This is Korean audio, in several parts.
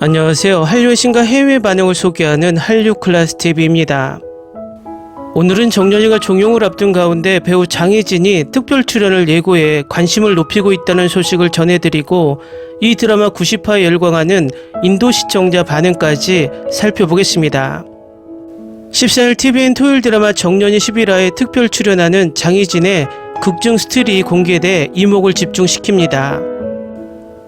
안녕하세요. 한류의 신과 해외 반응을 소개하는 한류 클래스 TV입니다. 오늘은 정연이가 종영을 앞둔 가운데 배우 장혜진이 특별 출연을 예고해 관심을 높이고 있다는 소식을 전해드리고 이 드라마 90화에 열광하는 인도 시청자 반응까지 살펴보겠습니다. 14일 TVN 토요일 드라마 정년이 11화에 특별 출연하는 장희진의 극중 스틸이 공개돼 이목을 집중시킵니다.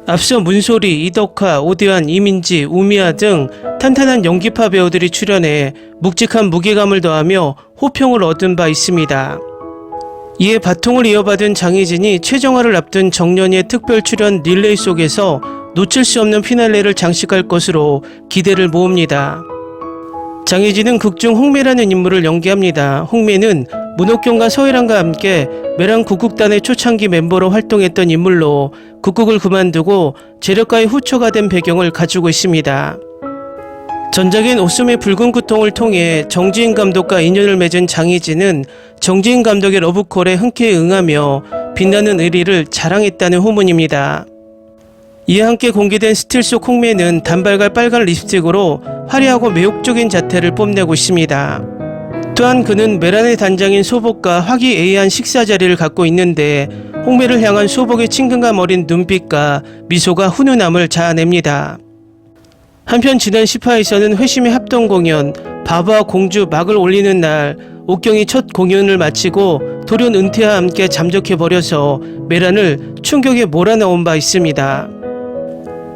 앞서 문소리, 이덕화, 오대환, 이민지, 우미아 등 탄탄한 연기파 배우들이 출연해 묵직한 무게감을 더하며 호평을 얻은 바 있습니다. 이에 바통을 이어받은 장희진이 최정화를 앞둔 정년이의 특별 출연 릴레이 속에서 놓칠 수 없는 피날레를 장식할 것으로 기대를 모읍니다. 장혜진은 극중 홍매라는 인물을 연기합니다. 홍매는 문옥경과 서해랑과 함께 매랑 국국단의 초창기 멤버로 활동했던 인물로 국국을 그만두고 재력가의 후초가 된 배경을 가지고 있습니다. 전작인 오숨의 붉은 구통을 통해 정지인 감독과 인연을 맺은 장희진은 정지인 감독의 러브콜에 흔쾌히 응하며 빛나는 의리를 자랑했다는 후문입니다. 이에 함께 공개된 스틸 속 홍매는 단발과 빨간 립스틱으로 화려하고 매혹적인 자태를 뽐내고 있습니다. 또한 그는 메란의 단장인 소복과 화기애애한 식사 자리를 갖고 있는데 홍매를 향한 소복의 친근감 어린 눈빛과 미소가 훈훈함을 자아냅니다. 한편 지난 10화에서는 회심의 합동 공연 바바와 공주 막을 올리는 날 옥경이 첫 공연을 마치고 돌연 은퇴와 함께 잠적해 버려서 메란을 충격에 몰아넣은 바 있습니다.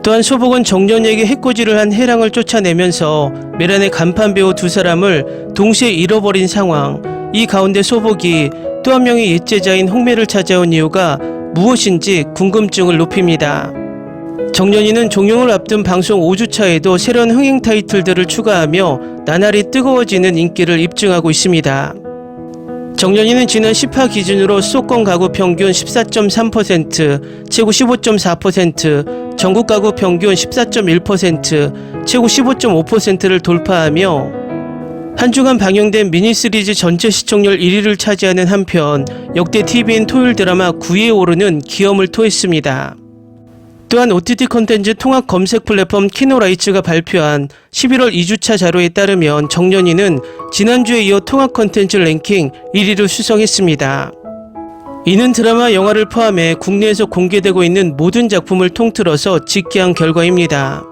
또한 소복은 정년에게 해코지를 한 해랑을 쫓아내면서 메란의 간판 배우 두 사람을 동시에 잃어버린 상황. 이 가운데 소복이 또 한 명의 옛제자인 홍매를 찾아온 이유가 무엇인지 궁금증을 높입니다. 정년이는 종영을 앞둔 방송 5주차에도 새로운 흥행 타이틀들을 추가하며 나날이 뜨거워지는 인기를 입증하고 있습니다. 정년이는 지난 10화 기준으로 수도권 가구 평균 14.3%, 최고 15.4%, 전국 가구 평균 14.1%, 최고 15.5%를 돌파하며 한 주간 방영된 미니 시리즈 전체 시청률 1위를 차지하는 한편 역대 TVN 토요일 드라마 9위에 오르는 기염을 토했습니다. 또한 OTT 콘텐츠 통합 검색 플랫폼 키노라이츠가 발표한 11월 2주차 자료에 따르면 정년이는 지난주에 이어 통합 콘텐츠 랭킹 1위를 수성했습니다. 이는 드라마, 영화를 포함해 국내에서 공개되고 있는 모든 작품을 통틀어서 집계한 결과입니다.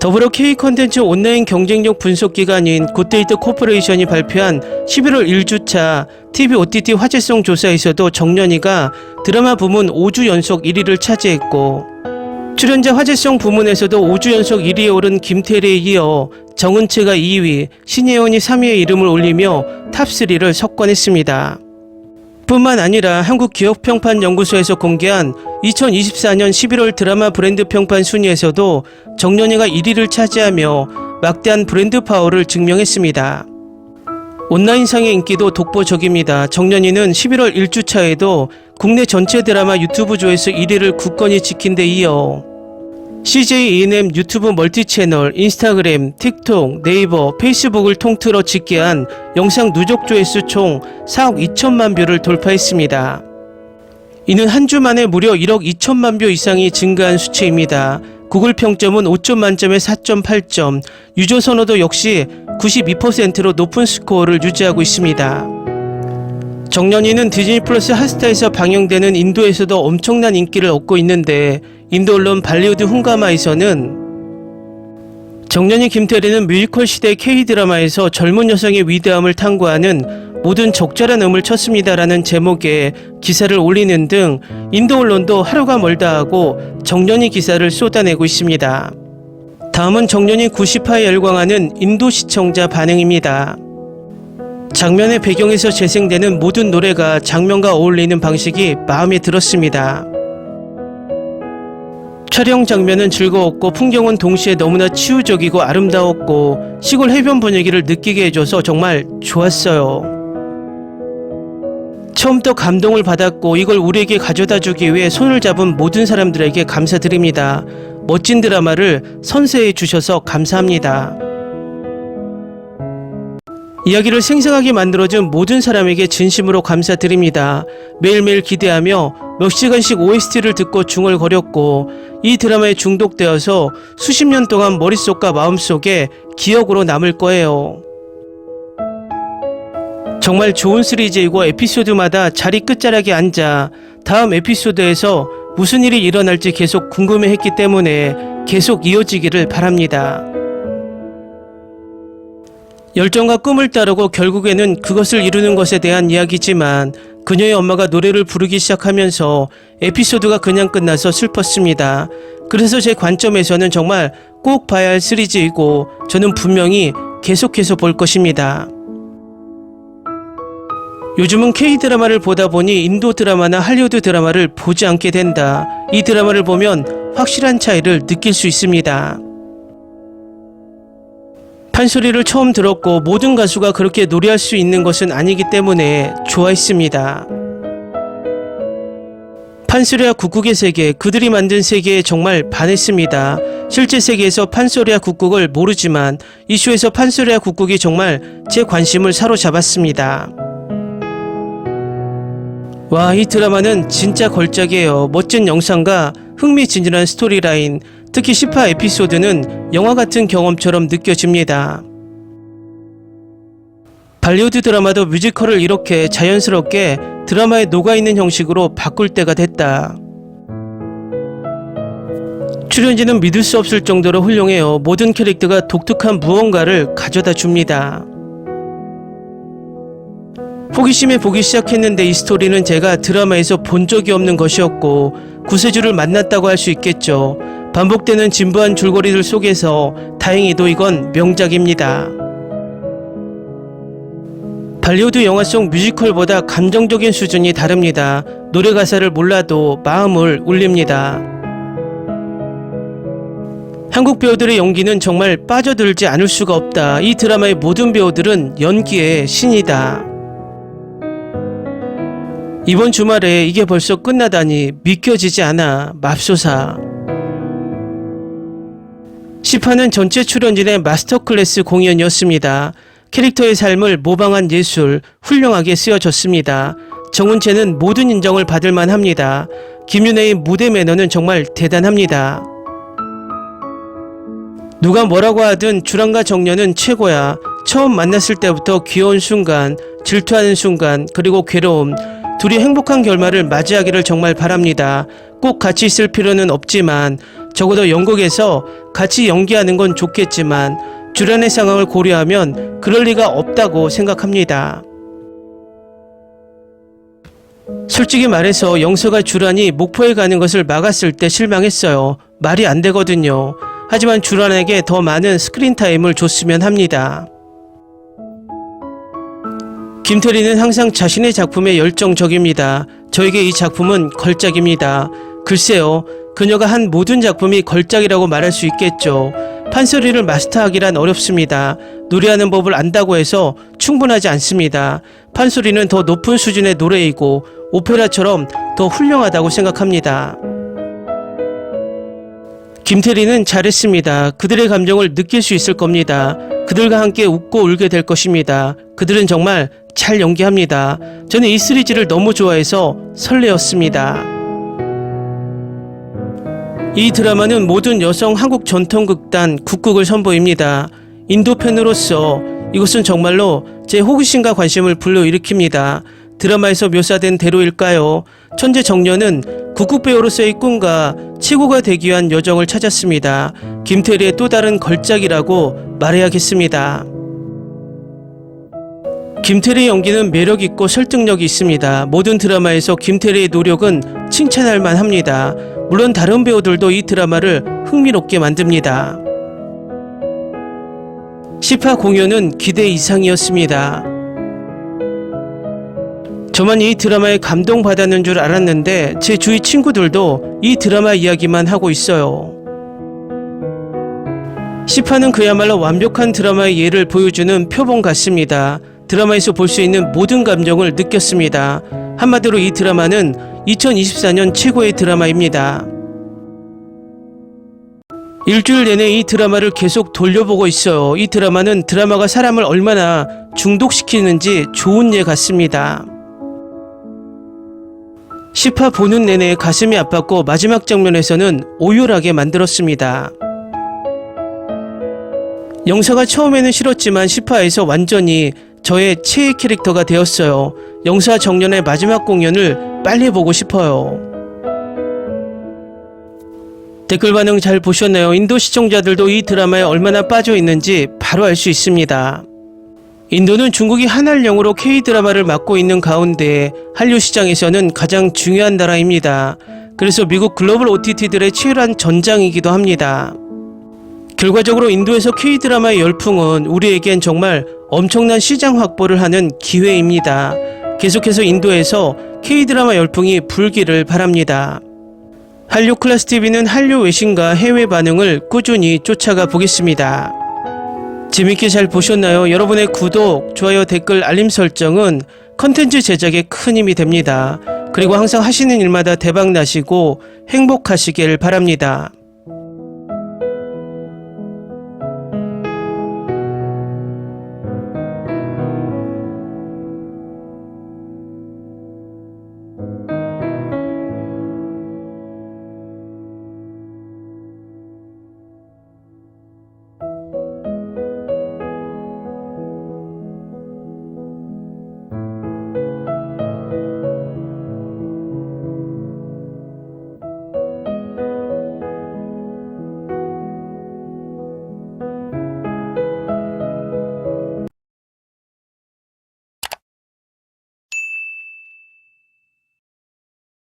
더불어 K 콘텐츠 온라인 경쟁력 분석 기관인 굿데이트 코퍼레이션이 발표한 11월 1주차 TV OTT 화제성 조사에서도 정년이가 드라마 부문 5주 연속 1위를 차지했고 출연자 화제성 부문에서도 5주 연속 1위에 오른 김태리에 이어 정은채가 2위, 신예원이 3위에 이름을 올리며 탑3를 석권했습니다. 뿐만 아니라 한국기업평판연구소에서 공개한 2024년 11월 드라마 브랜드 평판 순위에서도 정연이가 1위를 차지하며 막대한 브랜드 파워를 증명했습니다. 온라인상의 인기도 독보적입니다. 정연이는 11월 1주차에도 국내 전체 드라마 유튜브 조회수 1위를 굳건히 지킨 데 이어 CJ ENM 유튜브 멀티 채널, 인스타그램, 틱톡, 네이버, 페이스북을 통틀어 집계한 영상 누적 조회수 총 4억 2천만 뷰를 돌파했습니다. 이는 한 주 만에 무려 1억 2천만 뷰 이상이 증가한 수치입니다. 구글 평점은 5점 만점에 4.8점, 유저 선호도 역시 92%로 높은 스코어를 유지하고 있습니다. 정년이는 디즈니 플러스 핫스타에서 방영되는 인도에서도 엄청난 인기를 얻고 있는데 인도 언론 발리우드 훈가마에서는 정년이 김태리는 뮤지컬 시대 K-드라마에서 젊은 여성의 위대함을 탐구하는 모든 적절한 음을 쳤습니다라는 제목의 기사를 올리는 등 인도 언론도 하루가 멀다 하고 정년이 기사를 쏟아내고 있습니다. 다음은 정년이 90화에 열광하는 인도 시청자 반응입니다. 장면의 배경에서 재생되는 모든 노래가 장면과 어울리는 방식이 마음에 들었습니다. 촬영 장면은 즐거웠고 풍경은 동시에 너무나 치유적이고 아름다웠고 시골 해변 분위기를 느끼게 해줘서 정말 좋았어요. 처음부터 감동을 받았고 이걸 우리에게 가져다 주기 위해 손을 잡은 모든 사람들에게 감사드립니다. 멋진 드라마를 선사해 주셔서 감사합니다. 이야기를 생생하게 만들어준 모든 사람에게 진심으로 감사드립니다. 매일매일 기대하며 몇 시간씩 OST를 듣고 중얼거렸고 이 드라마에 중독되어서 수십 년 동안 머릿속과 마음속에 기억으로 남을 거예요. 정말 좋은 시리즈이고 에피소드마다 자리 끝자락에 앉아 다음 에피소드에서 무슨 일이 일어날지 계속 궁금해했기 때문에 계속 이어지기를 바랍니다. 열정과 꿈을 따르고 결국에는 그것을 이루는 것에 대한 이야기지만 그녀의 엄마가 노래를 부르기 시작하면서 에피소드가 그냥 끝나서 슬펐습니다. 그래서 제 관점에서는 정말 꼭 봐야 할 시리즈이고 저는 분명히 계속해서 볼 것입니다. 요즘은 K-드라마를 보다 보니 인도 드라마나 할리우드 드라마를 보지 않게 된다. 이 드라마를 보면 확실한 차이를 느낄 수 있습니다. 판소리를 처음 들었고 모든 가수가 그렇게 노래할 수 있는 것은 아니기 때문에 좋아했습니다. 판소리와 국국의 세계, 그들이 만든 세계에 정말 반했습니다. 실제 세계에서 판소리와 국국을 모르지만 이슈에서 판소리와 국국이 정말 제 관심을 사로잡았습니다. 와, 이 드라마는 진짜 걸작이에요. 멋진 영상과 흥미진진한 스토리라인, 특히 10화 에피소드는 영화 같은 경험처럼 느껴집니다. 발리우드 드라마도 뮤지컬을 이렇게 자연스럽게 드라마에 녹아있는 형식으로 바꿀 때가 됐다. 출연진은 믿을 수 없을 정도로 훌륭해요. 모든 캐릭터가 독특한 무언가를 가져다 줍니다. 호기심에 보기 시작했는데 이 스토리는 제가 드라마에서 본 적이 없는 것이었고 구세주를 만났다고 할 수 있겠죠. 반복되는 진부한 줄거리들 속에서 다행히도 이건 명작입니다. 발리우드 영화 속 뮤지컬보다 감정적인 수준이 다릅니다. 노래 가사를 몰라도 마음을 울립니다. 한국 배우들의 연기는 정말 빠져들지 않을 수가 없다. 이 드라마의 모든 배우들은 연기의 신이다. 이번 주말에 이게 벌써 끝나다니 믿겨지지 않아 맙소사. 10화는 전체 출연진의 마스터 클래스 공연이었습니다. 캐릭터의 삶을 모방한 예술 훌륭하게 쓰여졌습니다. 정은채는 모든 인정을 받을 만합니다. 김윤혜의 무대 매너는 정말 대단합니다. 누가 뭐라고 하든 주랑과 정년은 최고야. 처음 만났을 때부터 귀여운 순간, 질투하는 순간, 그리고 괴로움, 둘이 행복한 결말을 맞이하기를 정말 바랍니다. 꼭 같이 있을 필요는 없지만 적어도 연극에서 같이 연기하는 건 좋겠지만 주란의 상황을 고려하면 그럴 리가 없다고 생각합니다. 솔직히 말해서 영서가 주란이 목포에 가는 것을 막았을 때 실망했어요. 말이 안 되거든요. 하지만 주란에게 더 많은 스크린 타임을 줬으면 합니다. 김태리는 항상 자신의 작품에 열정적입니다. 저에게 이 작품은 걸작입니다. 글쎄요, 그녀가 한 모든 작품이 걸작이라고 말할 수 있겠죠. 판소리를 마스터하기란 어렵습니다. 노래하는 법을 안다고 해서 충분하지 않습니다. 판소리는 더 높은 수준의 노래이고 오페라처럼 더 훌륭하다고 생각합니다. 김태리는 잘했습니다. 그들의 감정을 느낄 수 있을 겁니다. 그들과 함께 웃고 울게 될 것입니다. 그들은 정말 잘 연기합니다. 저는 이 시리즈를 너무 좋아해서 설레었습니다. 이 드라마는 모든 여성 한국 전통극단 국극을 선보입니다. 인도 팬으로서 이것은 정말로 제 호기심과 관심을 불러일으킵니다. 드라마에서 묘사된 대로일까요? 천재 정년은 국극 배우로서의 꿈과 최고가 되기 위한 여정을 찾았습니다. 김태리의 또 다른 걸작이라고 말해야겠습니다. 김태리의 연기는 매력 있고 설득력이 있습니다. 모든 드라마에서 김태리의 노력은 칭찬할 만합니다. 물론 다른 배우들도 이 드라마를 흥미롭게 만듭니다. 10화 공연은 기대 이상이었습니다. 저만 이 드라마에 감동받았는 줄 알았는데 제 주위 친구들도 이 드라마 이야기만 하고 있어요. 10화는 그야말로 완벽한 드라마의 예를 보여주는 표본 같습니다. 드라마에서 볼 수 있는 모든 감정을 느꼈습니다. 한마디로 이 드라마는 2024년 최고의 드라마입니다. 일주일 내내 이 드라마를 계속 돌려보고 있어요. 이 드라마는 드라마가 사람을 얼마나 중독시키는지 좋은 예 같습니다. 10화 보는 내내 가슴이 아팠고 마지막 장면에서는 오열하게 만들었습니다. 영사가 처음에는 싫었지만 10화에서 완전히 저의 최애 캐릭터가 되었어요. 영사 정년의 마지막 공연을 빨리 보고 싶어요. 댓글 반응 잘 보셨나요? 인도 시청자들도 이 드라마에 얼마나 빠져 있는지 바로 알 수 있습니다. 인도는 중국이 한알령으로 K-드라마를 맡고 있는 가운데 한류 시장에서는 가장 중요한 나라입니다. 그래서 미국 글로벌 OTT들의 치열한 전장이기도 합니다. 결과적으로 인도에서 K-드라마의 열풍은 우리에겐 정말 엄청난 시장 확보를 하는 기회입니다. 계속해서 인도에서 K-드라마 열풍이 불기를 바랍니다. 한류 클래스 TV는 한류 외신과 해외 반응을 꾸준히 쫓아가 보겠습니다. 재밌게 잘 보셨나요? 여러분의 구독, 좋아요, 댓글, 알림 설정은 컨텐츠 제작에 큰 힘이 됩니다. 그리고 항상 하시는 일마다 대박 나시고 행복하시길 바랍니다.